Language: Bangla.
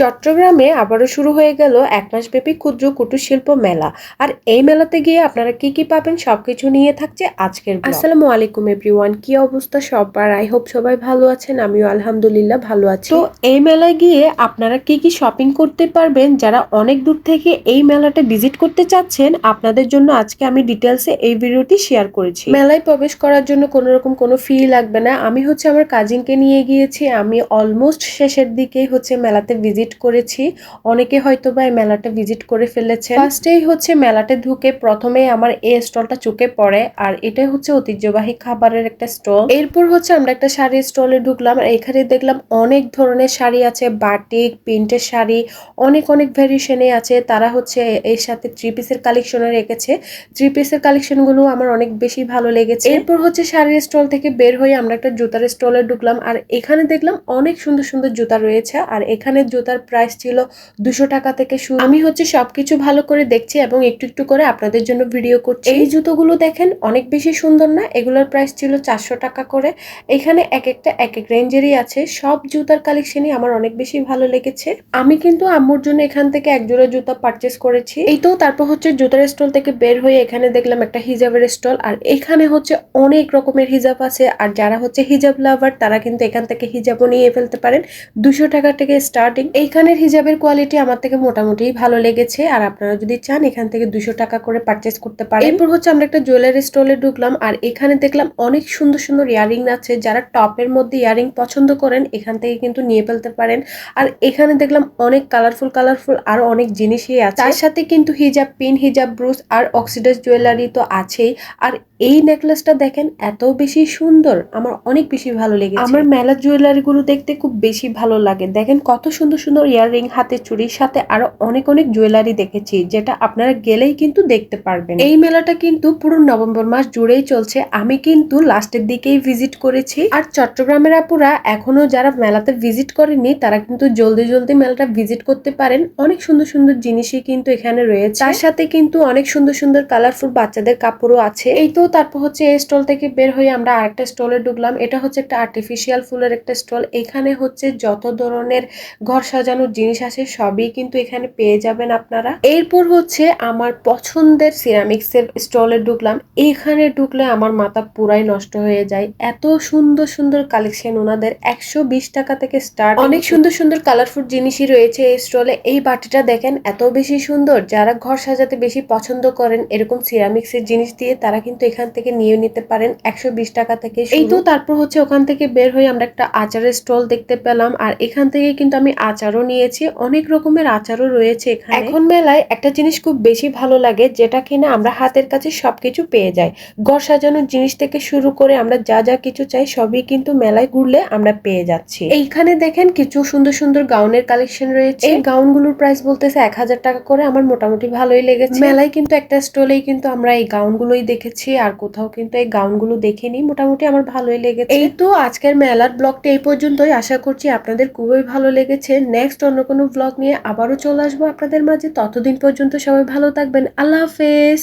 চট্টগ্রামে আবারও শুরু হয়ে গেল এক মাসব্যাপী ক্ষুদ্র কুটির শিল্প মেলা। আর এই মেলাতে গিয়ে আপনারা কি কি পাবেন সবকিছু নিয়ে থাকছে আজকের আসসালামু আলাইকুম এভরিওয়ান কি অবস্থা সবার? আই হোপ সবাই ভালো আছেন আমিও আলহামদুলিল্লাহ ভালো আছি। তো এই মেলায় গিয়ে আপনারা কি কি শপিং করতে পারবেন? যারা অনেক দূর থেকে এই মেলাটা ভিজিট করতে চাচ্ছেন আপনাদের জন্য আজকে আমি ডিটেলসে এই ভিডিওটি শেয়ার করেছি। মেলায় প্রবেশ করার জন্য কোনো রকম কোনো ফি লাগবে না। আমি হচ্ছে আমার কাজিনকে নিয়ে গিয়েছি। আমি অলমোস্ট শেষের দিকেই হচ্ছে মেলাতে ভিজিট করেছি। অনেকে হয়তো বা এই মেলাটা ভিজিট করে ফেলেছে ফার্স্টেই হচ্ছে মেলাতে ঢুকে প্রথমে আমার এই স্টলটা চোখে পড়ে, আর এটাই হচ্ছে ঐতিহ্যবাহী খাবারের একটা স্টল। এরপর হচ্ছে আমরা একটা শাড়ির স্টলে ঢুকলাম, আর এখানে দেখলাম অনেক ধরনের শাড়ি আছে, বাটিক, প্রিন্টের শাড়ি, অনেক অনেক ভ্যারিয়েশনে আছে। তারা হচ্ছে এর সাথে থ্রি পিসের কালেকশনে রেখেছে। থ্রি পিসের কালেকশনগুলো আমার অনেক বেশি ভালো লেগেছে। এরপর হচ্ছে শাড়ির স্টল থেকে বের হয়ে আমরা একটা জুতার স্টলে ঢুকলাম, আর এখানে দেখলাম অনেক সুন্দর সুন্দর জুতা রয়েছে, আর এখানে জুতার প্রাইস ছিল দুশো টাকা থেকে শুরু। আমি হচ্ছে সবকিছু ভালো করে দেখছি এবং একটু একটু করে আপনাদের জন্য ভিডিও করছি। এই জুতোগুলো দেখেন অনেক বেশি সুন্দর না? এগুলোর প্রাইস ছিল চারশো টাকা করে। এখানে এক একটা, এক এক রেঞ্জেরই আছে। সব জুতার কালেকশনই আমার অনেক বেশি ভালো লেগেছে। আমি কিন্তু আম্মুর জন্য এখান থেকে এক জোড়া জুতা পারচেস করেছি। এই তো তারপর হচ্ছে জুতার স্টল থেকে বের হয়ে এখানে দেখলাম একটা হিজাবের স্টল আর এখানে হচ্ছে অনেক রকমের হিজাব আছে। আর যারা হচ্ছে হিজাব লাভার তারা কিন্তু এখান থেকে হিজাবও নিয়ে ফেলতে পারেন। দুশো টাকা থেকে স্টার্টিং এইখানের হিজাবের কোয়ালিটি আমার থেকে মোটামুটি ভালো লেগেছে। আর আপনারা যদি চান, এখান থেকে দুশো টাকা করে পারচেস করতে পারেন। এরপর হচ্ছে আমরা একটা জুয়েলারি স্টলে ঢুকলাম। আর এখানে দেখলাম অনেক সুন্দর সুন্দর ইয়ারিং আছে। যারা টপের মধ্যে ইয়ারিং পছন্দ করেন, এখান থেকে কিন্তু নিয়ে ফেলতে পারেন। আর এখানে দেখলাম অনেক কালারফুল কালারফুল আর অনেক জিনিসই আছে। তার সাথে কিন্তু হিজাব পিন হিজাব ব্রুস আর অক্সিডাস জুয়েলারি তো আছেই। আর এই নেকলেসটা দেখেন এত বেশি সুন্দর। আমার অনেক বেশি ভালো লেগেছে। আমার মেলা জুয়েলারি গুলো দেখতে খুব বেশি ভালো লাগে। দেখেন কত সুন্দর সুন্দর ইয়াররিং হাতে চুরির সাথে আরও অনেক অনেক জুয়েলারি দেখেছি যেটা আপনারা গেলেই কিন্তু দেখতে পারবেন। এই মেলাটা কিন্তু পুরো নভেম্বর মাস জুড়েই চলছে। আমি কিন্তু লাস্টের দিকেই ভিজিট করেছি। আর চট্টগ্রামের আপুরা এখনও যারা মেলাতে ভিজিট করেনি তারা কিন্তু জলদি জলদি মেলাটা ভিজিট করতে পারেন। অনেক সুন্দর সুন্দর জিনিসই কিন্তু এখানে রয়েছে। তার সাথে কিন্তু অনেক সুন্দর সুন্দর কালারফুল বাচ্চাদের কাপড়ও আছে। এই তো তারপর হচ্ছে এই স্টল থেকে বের হয়ে আমরা আরেকটা স্টলে ঢুকলাম। এটা হচ্ছে একটা আর্টিফিশিয়াল ফুলের একটা স্টল এখানে হচ্ছে যত ধরনের ঘর সাজানোর জিনিস আছে সবই কিন্তু এখানে পেয়ে যাবেন আপনারা। এরপর হচ্ছে আমার পছন্দের সিরামিক্স এর স্টলে ঢুকলাম। এখানে ঢুকলে আমার মাথা পুরাই নষ্ট হয়ে যায়। এত সুন্দর সুন্দর কালেকশন ওনাদের। একশো বিশ টাকা থেকে স্টার্ট অনেক সুন্দর সুন্দর কালারফুল জিনিসই রয়েছে এই স্টলে এই বাটিটা দেখেন, এত বেশি সুন্দর। যারা ঘর সাজাতে বেশি পছন্দ করেন, এরকম সিরামিক্স এর জিনিস দিয়ে তারা কিন্তু এখান থেকে নিয়ে নিতে পারেন একশো বিশ টাকা থেকে এই তো তারপর হচ্ছে ওখান থেকে বের হয়ে আমরা একটা আচারের স্টল দেখতে পেলাম। আর এখান থেকে কিন্তু আমি আচারও নিয়েছি অনেক রকমের আচারও রয়েছে এখানে। এখন মেলায় একটা জিনিস খুব বেশি ভালো লাগে যেটা কিনা আমরা হাতের কাছে সবকিছু পেয়ে যাই। ঘর সাজানোর জিনিস থেকে শুরু করে আমরা যা যা কিছু চাই সবই কিন্তু মেলায় ঘুরলে আমরা পেয়ে যাচ্ছি। এইখানে দেখেন কিছু সুন্দর সুন্দর গাউনের কালেকশন রয়েছে। এই গাউনগুলোর প্রাইস বলতেছে এক হাজার টাকা করে আমার মোটামুটি ভালোই লেগেছে। মেলায় কিন্তু একটা স্টলেই কিন্তু আমরা এই গাউনগুলোই দেখেছি। আর কোথাও কিন্তু এই গাউনগুলো দেখিনি। মোটামুটি আমার ভালোই লেগেছে। এই তো আজকের মেলার ব্লগটা এই পর্যন্তই। আশা করছি আপনাদের খুবই ভালো লেগেছে। নেক্সট অন্য কোনো ব্লগ নিয়ে আবারও চলে আসব আপনাদের মাঝে। ততদিন পর্যন্ত সবাই ভালো থাকবেন। আল্লাহ হাফেজ।